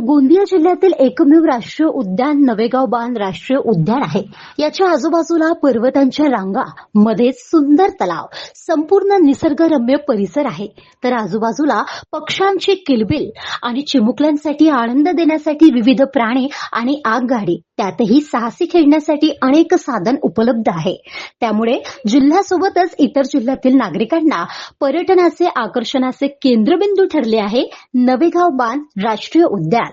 गोंदिया जिल्ह्यातील एकमेव राष्ट्रीय उद्यान नवेगाव बांध राष्ट्रीय उद्यान आहे. याच्या आजूबाजूला पर्वतांच्या रांगा मध्ये सुंदर तलाव संपूर्ण निसर्गरम्य परिसर आहे. तर आजूबाजूला पक्ष्यांची किलबिल आणि चिमुकल्यांसाठी आनंद देण्यासाठी विविध प्राणी आणि आगगाडी त्यातही साहसी खेळण्यासाठी अनेक साधन उपलब्ध आहे. त्यामुळे जिल्ह्यासोबतच इतर जिल्ह्यातील नागरिकांना पर्यटनाचे आकर्षणाचे केंद्रबिंदू ठरले आहे. नवेगाव बांध राष्ट्रीय उद्यान.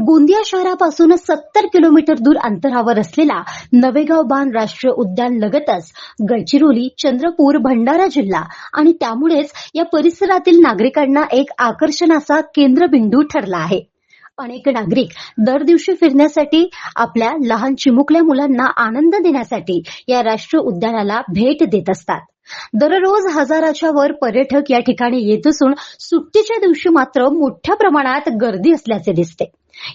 गोंदिया शहरापासून सत्तर किलोमीटर दूर अंतरावर असलेला नवेगाव बांध राष्ट्रीय उद्यान लगतच गडचिरोली चंद्रपूर भंडारा जिल्हा आणि त्यामुळेच या परिसरातील नागरिकांना एक आकर्षणाचा केंद्रबिंदू ठरला आहे. अनेक नागरिक दर दिवशी फिरण्यासाठी आपल्या लहान चिमुकल्या मुलांना आनंद देण्यासाठी या राष्ट्रीय उद्यानाला भेट देत असतात. दररोज हजाराच्या वर पर्यटक या ठिकाणी येत असून सुट्टीच्या दिवशी मात्र मोठ्या प्रमाणात गर्दी असल्याचे दिसते.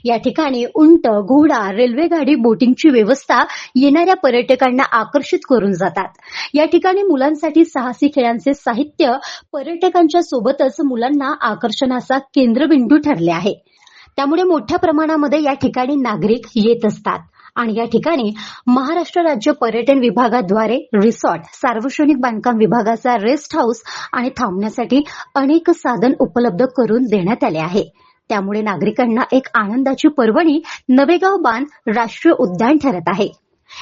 या ठिकाणी उंट घोडा रेल्वेगाडी बोटिंगची व्यवस्था येणाऱ्या पर्यटकांना आकर्षित करून जातात. या ठिकाणी मुलांसाठी साहसी खेळांचे साहित्य पर्यटकांच्या सोबतच मुलांना आकर्षणाचा केंद्रबिंदू ठरले आहे. त्यामुळे मोठ्या प्रमाणामध्ये या ठिकाणी नागरिक येत असतात. आणि या ठिकाणी महाराष्ट्र राज्य पर्यटन विभागाद्वारे रिसॉर्ट सार्वजनिक बांधकाम विभागाचा रेस्ट हाऊस आणि थांबण्यासाठी अनेक साधन उपलब्ध करून देण्यात आले आहे. त्यामुळे नागरिकांना एक आनंदाची पर्वणी नवेगाव बांध राष्ट्रीय उद्यान ठरत आहे.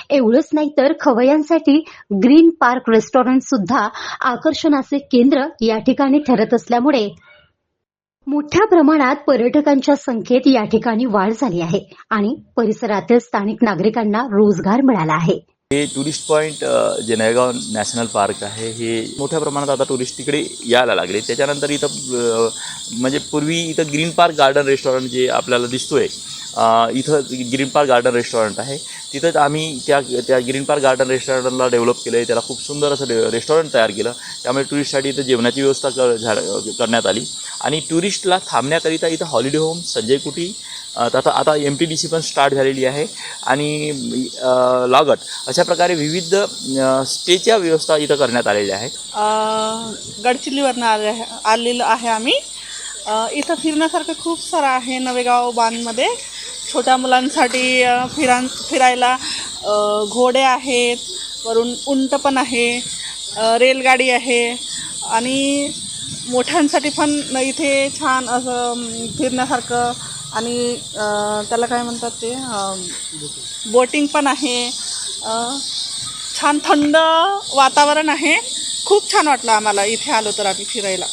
एवढंच नाही तर खवयांसाठी ग्रीन पार्क रेस्टॉरंट सुद्धा आकर्षणाचे केंद्र या ठिकाणी ठरत असल्यामुळे मोठ्या प्रमाणात पर्यटकांच्या संख्येत या ठिकाणी वाढ झाली आहे आणि परिसरातील स्थानिक नागरिकांना रोजगार मिळाला आहे. हे टुरिस्ट पॉईंट जे नयगाव नॅशनल पार्क आहे हे मोठ्या प्रमाणात आता टुरिस्ट तिकडे यायला लागले. त्याच्यानंतर इथं म्हणजे पूर्वी इथं ग्रीन पार्क गार्डन रेस्टॉरंट जे आपल्याला दिसतोय आहे इथं ग्रीन पार्क गार्डन रेस्टॉरंट आहे. तिथंच आम्ही त्या त्या ग्रीन पार्क गार्डन रेस्टॉरंटला डेव्हलप केलं आहे त्याला खूप सुंदर असं रेस्टॉरंट तयार केलं. त्यामुळे टुरिस्टसाठी इथं जेवणाची व्यवस्था कर करण्यात आली. आणि टुरिस्टला थांबण्याकरिता इथं हॉलिडे होम संजय कुटी आता तथा आता एम टी डी सी पण स्टार्ट झालेली आहे. आणि लागत लॉगट अशा प्रकारे विविध स्टेच्या व्यवस्था इथं करण्यात आलेल्या आहेत. गडचिल्लीवरनं आले आलेलो आहे आम्ही. इथं फिरण्यासारखं खूप सारं आहे नवेगाव बांधमध्ये. छोट्या मुलांसाठी फिरान फिरा फिरायला घोडे आहेत वरून उंट पण आहे रेलगाडी आहे. आणि मोठ्यांसाठी पण इथे छान असं फिरण्यासारखं आणि त्याला काय म्हणतात ते बोटिंग पण आहे. छान थंड वातावरण आहे. खूप छान वाटलं आम्हाला इथे आलो तर आम्ही फिरायला.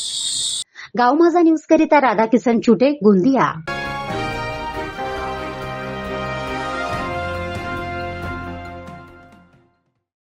गाव माझा न्यूज करिता राधाकिसन चुटे गोंदिया.